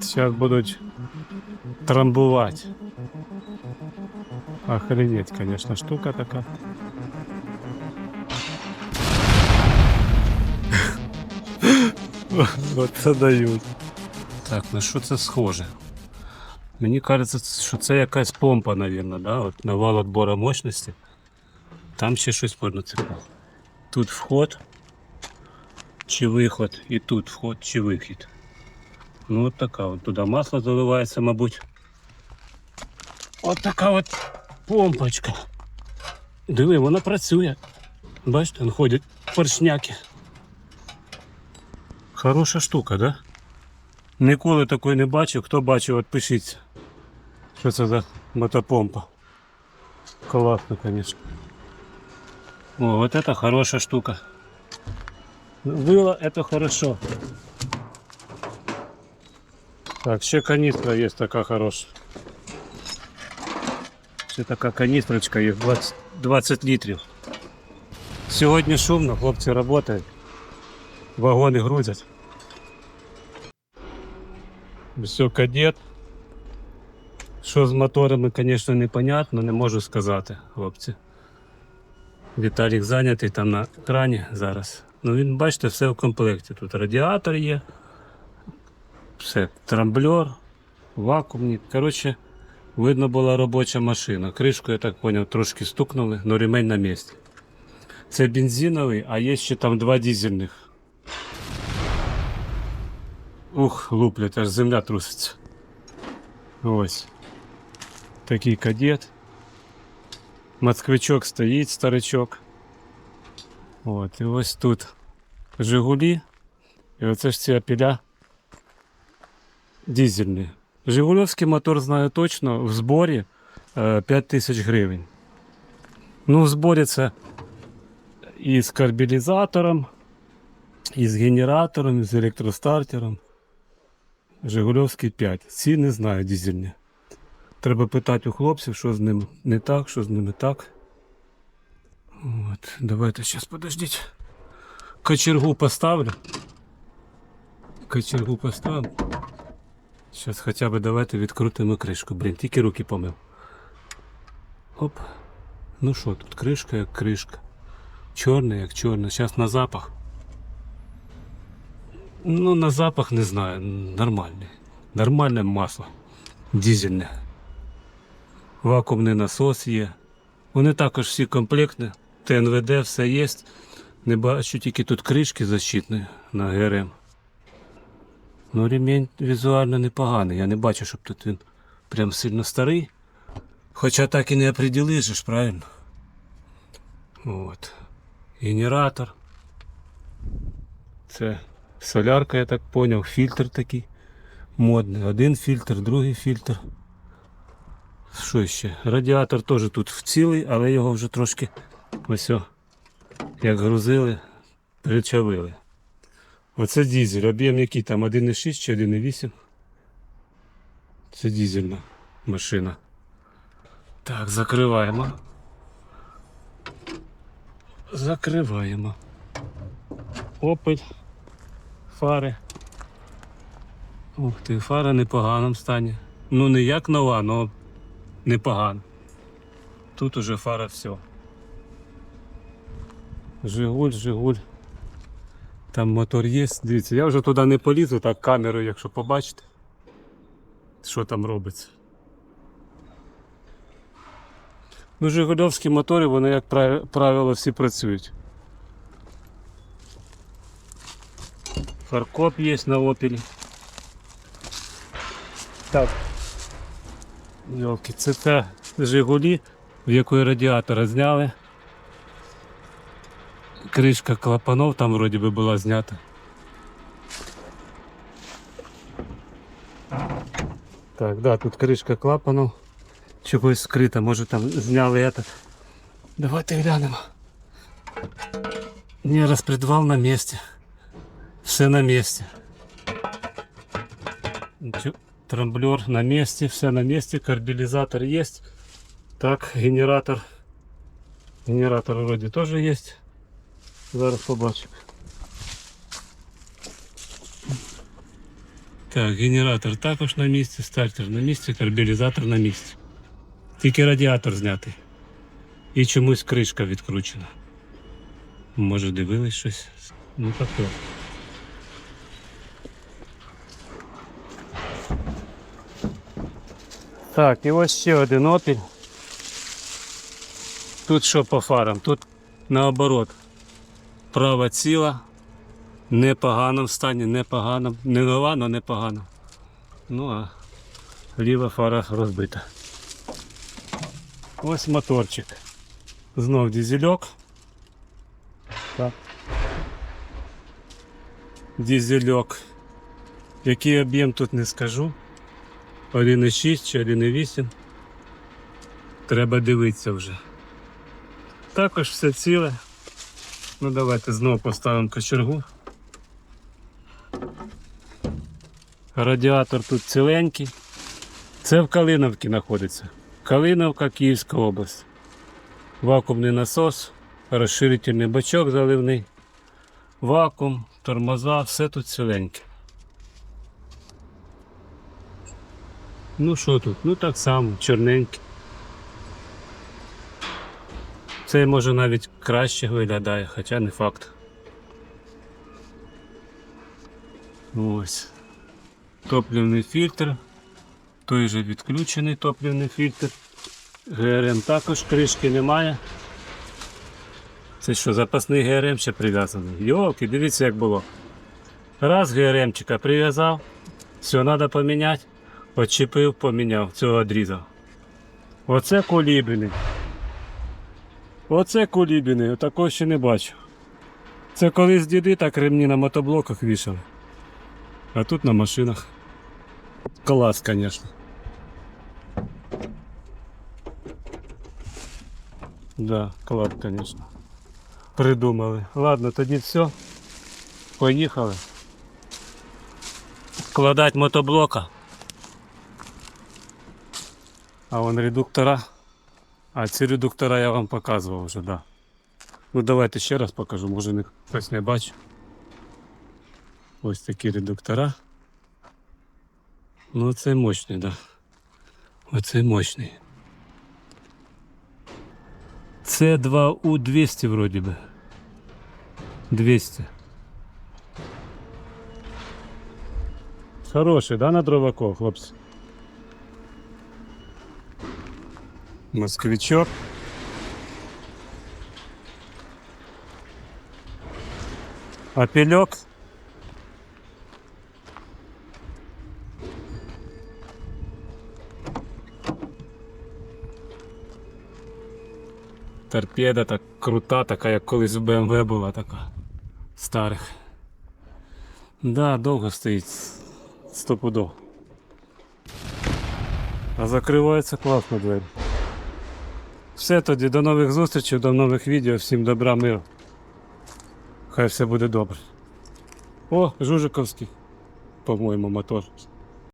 Зараз будуть трамбувати. Охренеть, конечно, штука така. Вот це дають. Так, на що це схоже? Мені кажеться, що це якась помпа, мабуть, да? От на вал отбора мощності. Там ще щось цікаве. Тут вход чи виход, і тут вход чи вихід. Ну от така от туди масло заливається, мабуть. От така от помпочка. Диви, вона працює. Бачите, он ходять поршняки. Хороша штука, да? Ніколи такої не бачив. Хто бачив, от пишіться. Що це за мотопомпа? Класно, конечно. О, вот это хорошая штука. Было это хорошо. Так, ще каністра є така хороша. Ще така каністрочка є 20, 20 літрів. Сьогодні шумно, хлопці працюють. Вагони грузять. Все, кадет. Що з моторами, звісно, непонятно, не можу сказати, хлопці. Віталік зайнятий там на крані зараз. Ну він, бачите, все в комплекті. Тут радіатор є, все, трамблер, вакуумні. Коротше, видно була робоча машина. Кришку, я так зрозумів, трошки стукнули, але ремень на місці. Це бензиновий, а є ще там два дизельних. Ух, луплять, аж земля труситься. Ось. Такий кадет. Москвичок стоїть, старичок. От, і ось тут Жигулі. І оце ж ці апіля дизельні. Жигульовський мотор знаю точно в зборі е, 5 тисяч гривень. Ну, в зборі це і з карбілізатором, і з генератором, і з електростартером. Жигульовський 5. Ці не знаю дизельні. Треба питати у хлопців, що з ним не так, що з ними так. От, давайте зараз подождіть. Кочергу поставлю. Кочергу поставлю. Зараз хоча б давайте відкрутимо кришку. Блін, тільки руки помив. Оп. Ну що, тут кришка як кришка. Чорна як чорна. Зараз на запах. Ну, на запах не знаю. Нормальний. Нормальне масло. Дизельне. Вакуумний насос є. Вони також всі комплектні. ТНВД все є. Не бачу тільки тут кришки защитні на ГРМ. Ну, ремінь візуально непоганий. Я не бачу, щоб тут він прям сильно старий. Хоча так і не определиш, правильно? От. Генератор. Це солярка, я так поняв, фільтр такий модний. Один фільтр, другий фільтр. Що ще? Радіатор теж тут вцілий, але його вже трошки ось о, як грузили, причавили. Оце дизель. Об'єм який там 1,6 чи 1,8. Це дизельна машина. Так, закриваємо. Закриваємо. Опель. Фари. Ух ти, фара в непоганому стані. Ну не як нова, але непогано. Тут уже фара все. Жигуль, Жигуль. Там мотор є. Дивіться, я вже туди не полізу, так камерою, якщо побачите, що там робиться. Ну, Жигульовські мотори, вони, як правило, всі працюють. Фаркоп є на опілі. Так. Йолки, це та Жигулі, в якої радіатора зняли. Кришка клапанов там вроді би була знята. Так, да, тут кришка клапанов. Чогось скрита, може там зняли это. Давайте глянемо. Не, розпредвал на місці. Все на місці. Ничего, Трамблер на месте, все на месте, карбилизатор есть. Так, генератор. Генератор вроде тоже есть. Зараз побачимо. Так, генератор також на місці, стартер на місці, карбюризатор на місці. Тільки радіатор знятий. І чомусь кришка відкручена. Може дивились щось? Ну так то. Так, і ось ще один опіль. Тут що по фарам? Тут наоборот. Права ціла, непогано в стані, непогано. Не нова, але непогано. Ну а ліва фара розбита. Ось моторчик. Знов дізельок. Так. Дізельок. Який об'єм тут не скажу. 1,6 чи 1,8. Треба дивитися вже. Також все ціле. Ну давайте знову поставимо кочергу. Радіатор тут ціленький. Це в Калиновці знаходиться. Калиновка, Київська область. Вакуумний насос, розширительний бачок заливний, вакуум, тормоза, все тут ціленьке. Ну що тут? Ну так само, чорненьке. Це може навіть краще виглядає, хоча не факт. Ось. Топливний фільтр. Той же відключений топливний фільтр. ГРМ також кришки немає. Це що, запасний ГРМ ще прив'язаний. Йолки, дивіться як було. Раз ГРМчика прив'язав, все треба поміняти. Почепив, поміняв, цього відрізав. Оце колібіни. Оце колібіни, отакого ще не бачив. Це колись діди так ремні на мотоблоках вішали. А тут на машинах. Клас, звісно. Да, клас, звісно. Придумали. Ладно, тоді все. Поїхали. Складать мотоблока. А вон редуктора. А ці редуктора я вам показував вже, да. Ну давайте ще раз покажу, може не хтось не бачив. Ось такі редуктора. Ну це мощний, да. Оце мощний. Це 2У200 вроді би. 200. Хороший, да, на дроваков, хлопці? Москвичок. Опелек. Торпеда так крута, така, як колись в BMW була така. Старих. Да, довго стоїть. Стопудов. А закривається класно двері. Все тоді, до нових зустрічей, до нових відео. Всім добра, миру. Хай все буде добре. О, Жужиковський, по-моєму, мотор.